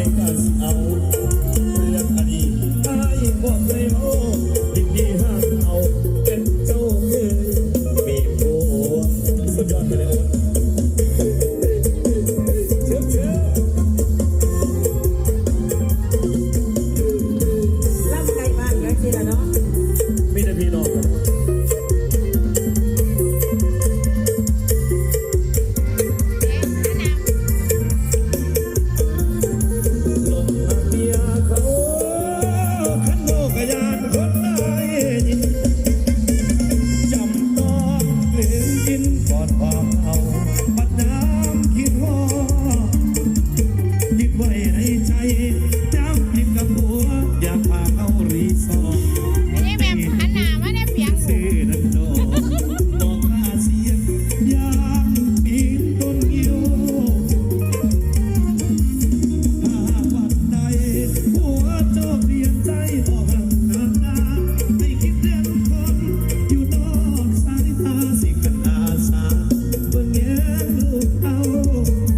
ในการสิเอาเรื่องอดีตไอ้บอกเลยโอ้ยินดีห้ามเอาเป็นเจ้าเอ๋ยมีผัวสุดยอดไปเลย อนความเอาปัดน้ำคิดว่าคิดไว้ในใจ